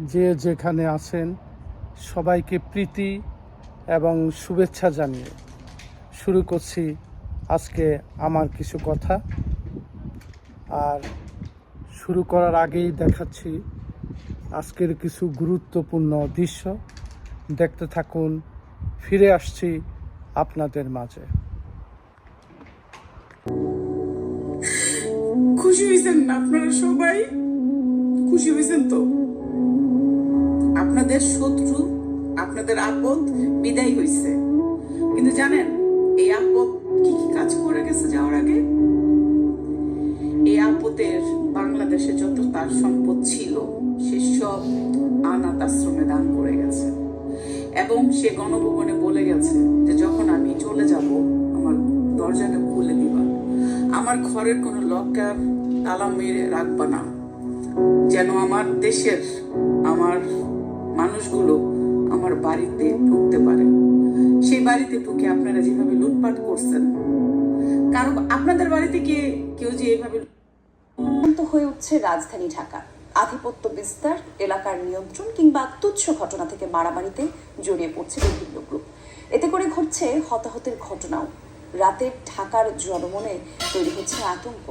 যে যেখানে আছেন, সবাইকে প্রীতি এবং শুভেচ্ছা জানিয়ে শুরু করছি আজকে আমার কিছু কথা। আর শুরু করার আগেই দেখাচ্ছি আজকের কিছু গুরুত্বপূর্ণ দৃশ্য। দেখতে থাকুন, ফিরে আসছি আপনাদের মাঝে। খুশি হয়েছেন আপনারা সবাই? খুশি হয়েছেন তো? আপনাদের শত্রু, আপনাদের আপদ বিদায় হয়েছে কিন্তু জানেন, এই আপদ কি কি কাজ করে গেছে যাওয়ার আগে? এই আপদের বাংলাদেশে যত তার সম্পদ ছিল, সে সব আনাথ আশ্রমে দান করে গেছে। এবং সে গণভবনে বলে গেছে যে, যখন আমি চলে যাব, আমার দরজাটা খুলে দিবা। আমার ঘরের কোনো লকার, তালা মেরে রাখবা না। যেন আমার দেশের, আমার মানুষগুলো আমার বাড়িতে ঢুকতে পারে। সেই বাড়িতে ঢুকে আপনারা যেভাবে লুটপাট করছেন, কারণ আপনাদের বাড়িতে গিয়ে কেউ যে এভাবে হয়ে উঠছে রাজধানী ঢাকা। আধিপত্য বিস্তার, এলাকার নিয়ন্ত্রণ কিংবা তুচ্ছ ঘটনা থেকে মারামারিতে জড়িয়ে পড়ছে বিভিন্ন গ্রুপ। এতে করে ঘটছে হতাহতের ঘটনাও। রাতে ঢাকার জনমনে তৈরি হচ্ছে আতঙ্ক।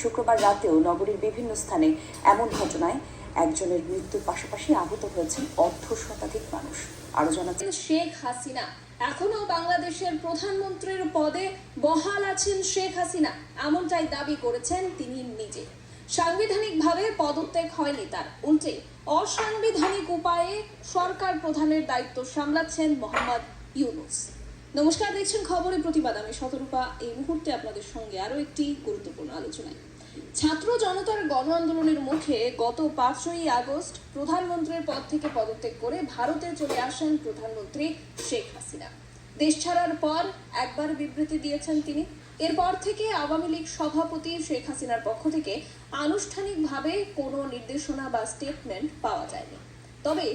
শুক্রবার রাতেও নগরীর বিভিন্ন স্থানে এমন ঘটনায় একজনের মৃত্যুর পাশাপাশি আহত হয়েছেন অর্ধ শতাধিক মানুষ। আরও জানাচ্ছেন, শেখ হাসিনা। এখনও বাংলাদেশের প্রধানমন্ত্রীর পদে বহাল আছেন শেখ হাসিনা। এমনটাই দাবি করেছেন তিনি নিজে। সাংবিধানিকভাবে পদত্যাগ হয়নি তার। উল্টে অসাংবিধানিক উপায়ে সরকার প্রধানের দায়িত্ব সামলাচ্ছেন মোহাম্মদ ইউনুস। নমস্কার, দেখছেন খবরের প্রতিবাদ। আমি শতরূপা। এই মুহূর্তে আপনাদের সঙ্গে আরও একটি গুরুত্বপূর্ণ আলোচনায়। ছাত্র জনতার গণ আন্দোলনের মুখে গত পাঁচই আগস্ট প্রধানমন্ত্রীর পদ থেকে পদত্যাগ করে ভারতে চলে আসেন প্রধানমন্ত্রী শেখ হাসিনা। দেশ ছাড়ার পর একবার বিবৃতি দিয়েছেন তিনি। এরপর থেকে আওয়ামী লীগ সভাপতি শেখ হাসিনার পক্ষ থেকে আনুষ্ঠানিকভাবে কোনো নির্দেশনা বা স্টেটমেন্ট পাওয়া যায়নি। তবে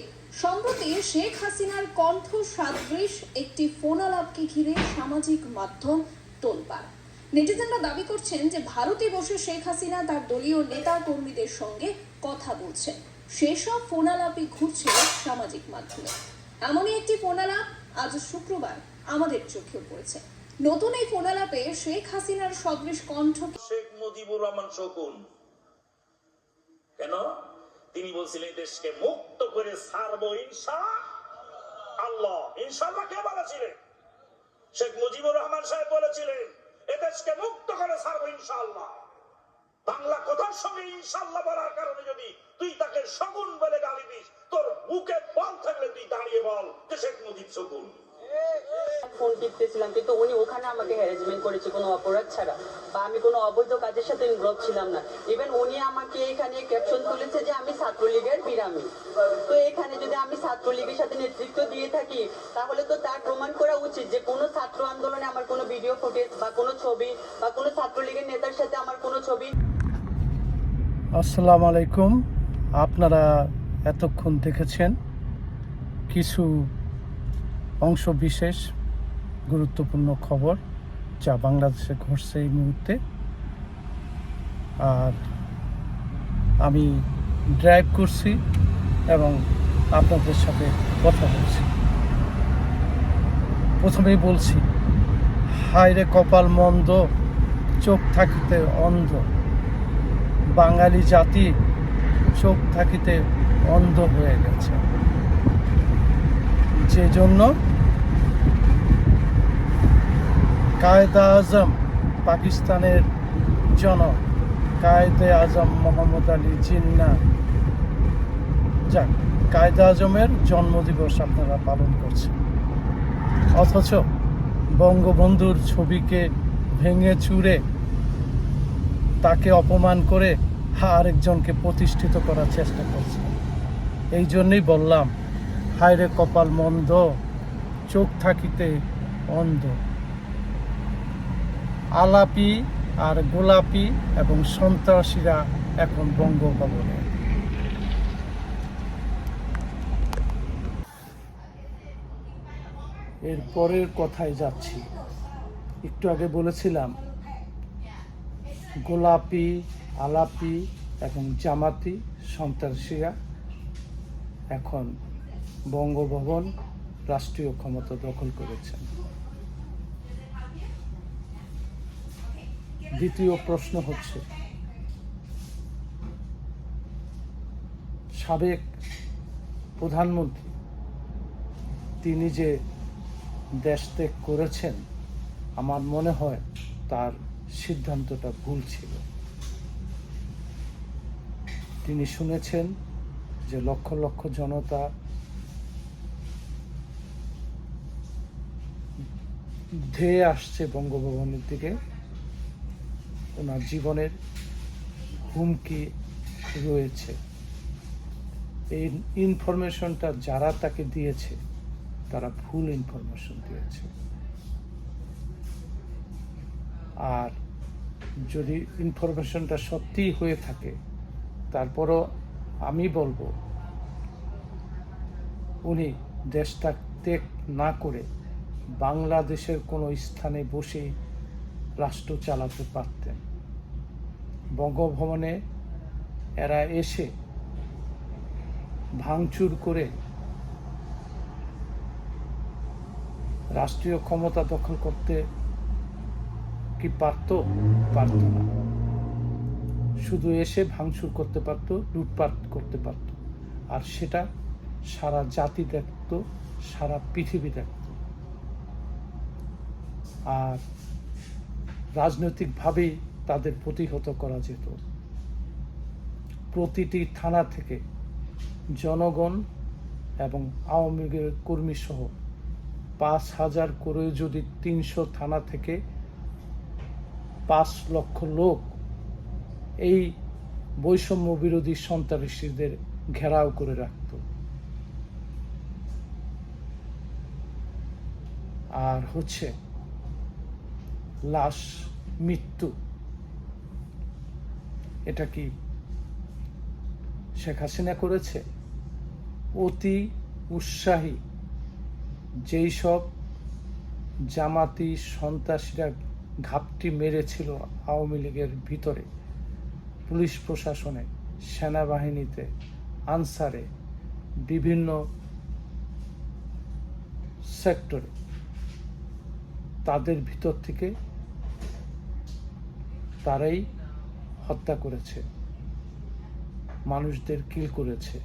সম্প্রতি শেখ হাসিনার কণ্ঠ সাদৃশ একটি ফোনালাপকে ঘিরে সামাজিক মাধ্যম তোলপাড়। নেটিজেনরা দাবি করছেন যে ভারতে বসে শেখ হাসিনা তার দলীয় নেতা কর্মীদের সঙ্গে কথা বলছেন। সেসব ফোনালাপই ঘুরছে সামাজিক মাধ্যমে। এমনই একটি ফোনালাপ আজ শুক্রবার আমাদের চোখেও পড়েছে। নতুন এই ফোনালাপে শেখ হাসিনার সদৃশ কণ্ঠ শেখ মুজিবুর রহমান শকুন। কেন? তিনি বলছিলেন, দেশকে মুক্ত করে ছাড়বো ইনশা আল্লাহ। ইনশাল্লাহ কে বলেছিলেন শেখ মুজিবুর রহমান সাহেব বলেছিলেন এ দেশকে মুক্ত করে ছাড়বো ইনশাল্লাহ বাংলা কথার সঙ্গে ইনশাল্লাহ বলার কারণে যদি তুই তাকে শগুন বলে গালি দিস, তোর বুকে বল থাকলে তুই দাঁড়িয়ে বল যে শেখ মুজিব শকুন ফোন টিপতেছিলাম, কিন্তু উনি ওখানে আমাকে হ্যারাসমেন্ট করেছে কোনো অপরাধ ছাড়া বা আমি কোনো অবৈধ কাজের সাথে ইনভলভ ছিলাম না। ইভেন উনি আমাকে এখানে ক্যাপশন তুলেছে যে আমি ছাত্রলীগের বিরামী। তো এখানে যদি আমি ছাত্রলীগের সাথে নেতৃত্ব দিয়ে থাকি, তাহলে তো তার প্রমাণ করা উচিত যে কোনো ছাত্র আন্দোলনে আমার কোনো ভিডিও ফুটেজ বা কোনো ছবি বা কোনো ছাত্রলীগের নেতার সাথে আমার কোনো ছবি আসসালামু আলাইকুম। আপনারা এতক্ষণ দেখেছেন কিছু অংশ বিশেষ। গুরুত্বপূর্ণ খবর যা বাংলাদেশে ঘটছে এই মুহূর্তে। আর আমি ড্রাইভ করছি এবং আপনাদের সাথে কথা বলছি। প্রথমেই বলছি, হায়রে কপাল মন্দ, চোখ থাকিতে অন্ধ। বাঙালি জাতি চোখ থাকিতে অন্ধ হয়ে গেছে। যে জন্য কায়দা আজম, পাকিস্তানের জনক। কায়দে আজম মোহাম্মদ আলী জিন্না। যাক, কায়দা আজমের জন্মদিবস আপনারা পালন করছেন। অথচ বঙ্গবন্ধুর ছবিকে ভেঙে চুরে তাকে অপমান করে আরেকজনকে প্রতিষ্ঠিত করার চেষ্টা করছে। এই জন্যই বললাম, হায়রে কপাল মন্দ, চোখ থাকিতে অন্ধ। আলাপি আর গোলাপি এবং সন্ত্রাসীরা এখন বঙ্গভবনে। এর পরের কথায় যাচ্ছি। একটু আগে বলেছিলাম, গোলাপি, আলাপি এবং জামাতি, সন্ত্রাসীরা এখন বঙ্গভবন রাষ্ট্রীয় ক্ষমতা দখল করেছেন। দ্বিতীয় প্রশ্ন হচ্ছে, সাবেক প্রধানমন্ত্রী, তিনি যে দেশ ত্যাগ করেছেন, আমার মনে হয় তার সিদ্ধান্তটা ভুল ছিল। তিনি শুনেছেন যে লক্ষ লক্ষ জনতা ধেয়ে আসছে বঙ্গভবনের দিকে। ওনার জীবনের হুমকি রয়েছে। এই ইনফরমেশনটা যারা তাকে দিয়েছে, তারা ভুল ইনফরমেশন দিয়েছে। আর যদি ইনফরমেশনটা সত্যিই হয়ে থাকে, তারপরও আমি বলব, উনি দেশটা ত্যাগ না করে বাংলাদেশের কোনো স্থানে বসে রাষ্ট্র চালাতে পারতেন। বঙ্গভবনে এরা এসে ভাঙচুর করে রাষ্ট্রীয় ক্ষমতা দখল করতে কি পারতো? পারতো না। শুধু এসে ভাঙচুর করতে পারতো, লুটপাট করতে পারতো। আর সেটা সারা জাতি দেখত, সারা পৃথিবী দেখত। আর রাজনৈতিকভাবেই তাদের প্রতিহত করা যেত। প্রতিটি থানা থেকে জনগণ এবং আওয়ামী লীগের কর্মী সহ পাঁচ হাজার করে যদি তিনশো থানা থেকে পাঁচ লক্ষ লোক এই বৈষম্য বিরোধী সন্ত্রাসীদের ঘেরাও করে রাখত। আর হচ্ছে লাশ, মৃত্যু এটা কি শেখ হাসিনা করেছে? অতি উৎসাহী যেই সব জামাতি সন্ত্রাসীরা ঘাপটি মেরেছিল আওয়ামী লীগের ভিতরে, পুলিশ প্রশাসনে, সেনাবাহিনীতে, আনসারে, বিভিন্ন সেক্টরে, তাদের ভিতর থেকে তারাই হত্যা করেছে, মানুষদের কিল করেছে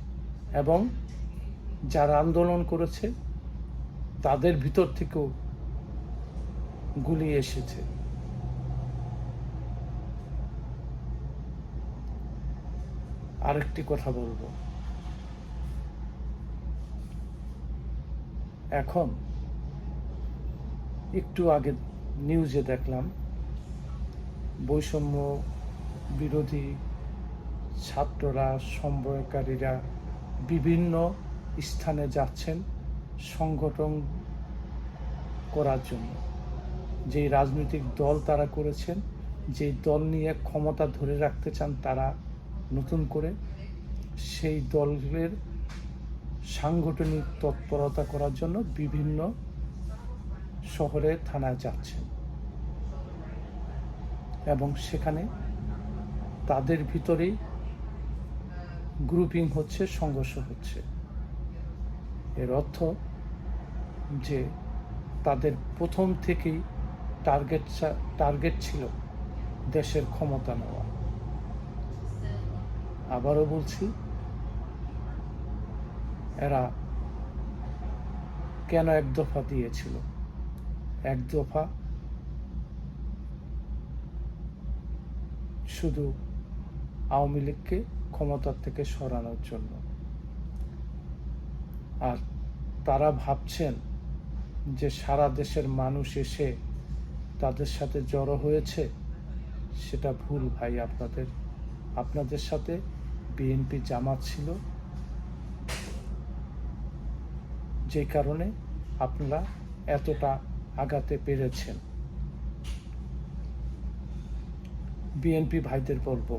এবং যারা আন্দোলন করেছে, তাদের ভিতর থেকেও গুলি এসেছে। আরেকটি কথা বলব। এখন একটু আগে নিউজে দেখলাম বৈষম্য বিরোধী ছাত্ররা, সম্বয়কারীরা বিভিন্ন স্থানে যাচ্ছেন সংগঠন করার জন্য। যেই রাজনৈতিক দল তারা করেছেন, যেই দল নিয়ে ক্ষমতা ধরে রাখতে চান তারা নতুন করে সেই দলের সাংগঠনিক তৎপরতা করার জন্য বিভিন্ন শহরে থানায় যাচ্ছেন। এবং সেখানে তাদের ভিতরেই গ্রুপিং হচ্ছে, সংঘর্ষ হচ্ছে। এর অর্থ যে তাদের প্রথম থেকেই টার্গেট টার্গেট ছিল দেশের ক্ষমতা নেওয়া। আবারও বলছি, এরা কেন এক দফা দিয়েছিল? এক দফা শুধু আওয়ামী লীগকে ক্ষমতার থেকে সরানোর জন্য। আর তারা ভাবছেন যে সারা দেশের মানুষ এসে তাদের সাথে জড়ো হয়েছে, সেটা ভুল ভাই আপনাদের। আপনাদের সাথে বিএনপি জামাত ছিল। যে কারণে আপনারা এতটা আগাতে পেরেছেন। বিএনপি ভাইদের বলব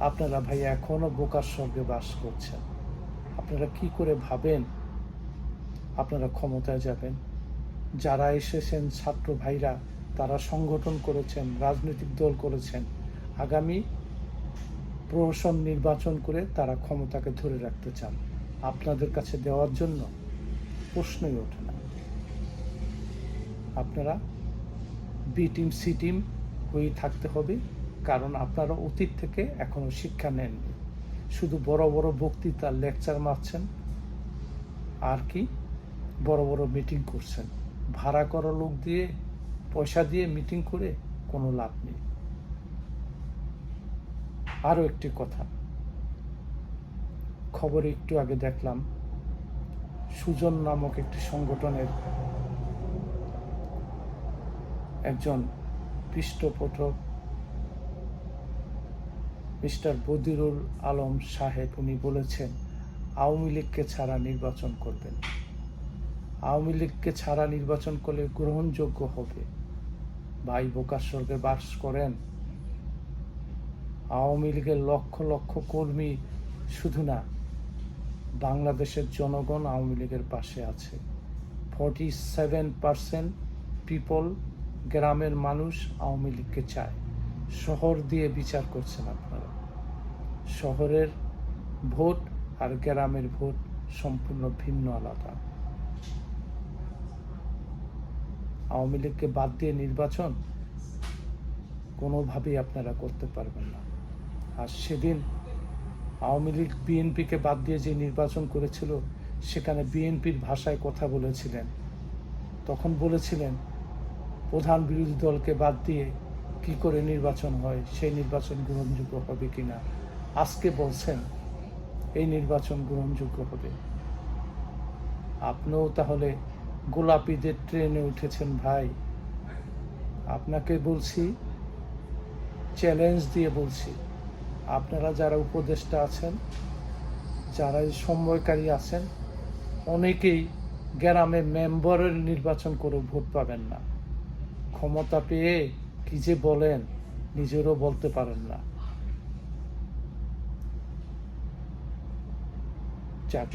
আপনারা ভাই এখনও বোকার স্বর্গে বাস করছেন। আপনারা কি করে ভাবেন আপনারা ক্ষমতায় যাবেন? যারা এসেছেন ছাত্র ভাইরা, তারা সংগঠন করেছেন, রাজনৈতিক দল করেছেন, আগামী প্রহসন নির্বাচন করে তারা ক্ষমতাকে ধরে রাখতে চান। আপনাদের কাছে দেওয়ার জন্য প্রশ্নই ওঠে না। আপনারা বি টিম, সি টিম হয়েই থাকতে হবে। কারণ আপনারা অতীত থেকে এখনও শিক্ষা নেননি। শুধু বড় বড় বক্তৃতা লেকচার মারছেন, আর কি? বড় বড় মিটিং করছেন। ভাড়া করা লোক দিয়ে, পয়সা দিয়ে মিটিং করে কোনো লাভ নেই। আরও একটি কথা। খবরে একটু আগে দেখলাম, সুজন নামক একটি সংগঠনের একজন পৃষ্ঠপোষক মিস্টার বদিরুল আলম সাহেব, উনি বলেছেন, আওয়ামী লীগকে ছাড়া নির্বাচন করবেন। আওয়ামী লীগকে ছাড়া নির্বাচন করলে গ্রহণযোগ্য হবে। ভাই বোকার স্বর্গে বাস করেন। আওয়ামী লীগের লক্ষ লক্ষ কর্মী শুধু না, বাংলাদেশের জনগণ আওয়ামী লীগের পাশে আছে। ফর্টি সেভেন পার্সেন্ট পিপল গ্রামের মানুষ আওয়ামী লীগকে চায়। শহর দিয়ে বিচার করছেন আপনারা। শহরের ভোট আর গ্রামের ভোট সম্পূর্ণ ভিন্ন, আলাদা। আওয়ামী লীগকে বাদ দিয়ে নির্বাচন কোনোভাবেই আপনারা করতে পারবেন না। আর সেদিন আওয়ামী লীগ বিএনপিকে বাদ দিয়ে যে নির্বাচন করেছিল, সেখানে বিএনপির ভাষায় কথা বলেছিলেন। তখন বলেছিলেন, প্রধান বিরোধী দলকে বাদ দিয়ে কি করে নির্বাচন হয়, সেই নির্বাচন গ্রহণযোগ্য হবে কিনা? আজকে বলছেন, এই নির্বাচন গ্রহণযোগ্য হবে। আপনিও তাহলে গোলাপিদের ট্রেনে উঠেছেন ভাই। আপনাকে বলছি চ্যালেঞ্জ দিয়ে বলছি, আপনারা যারা উপদেষ্টা আছেন যারা এই সময়কারী আছেন, অনেকেই গ্রামে মেম্বারের নির্বাচন করে ভোট পাবেন না। ক্ষমতা পেয়ে কি যে বলেন, নিজেরও বলতে পারেন না। যাক,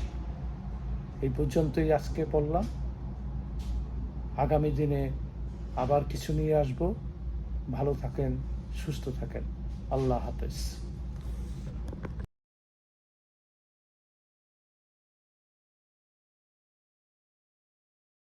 এই পর্যন্তই আজকে বললাম। আগামী দিনে আবার কিছু নিয়ে আসব। ভালো থাকেন, সুস্থ থাকেন। আল্লাহ হাফেজ।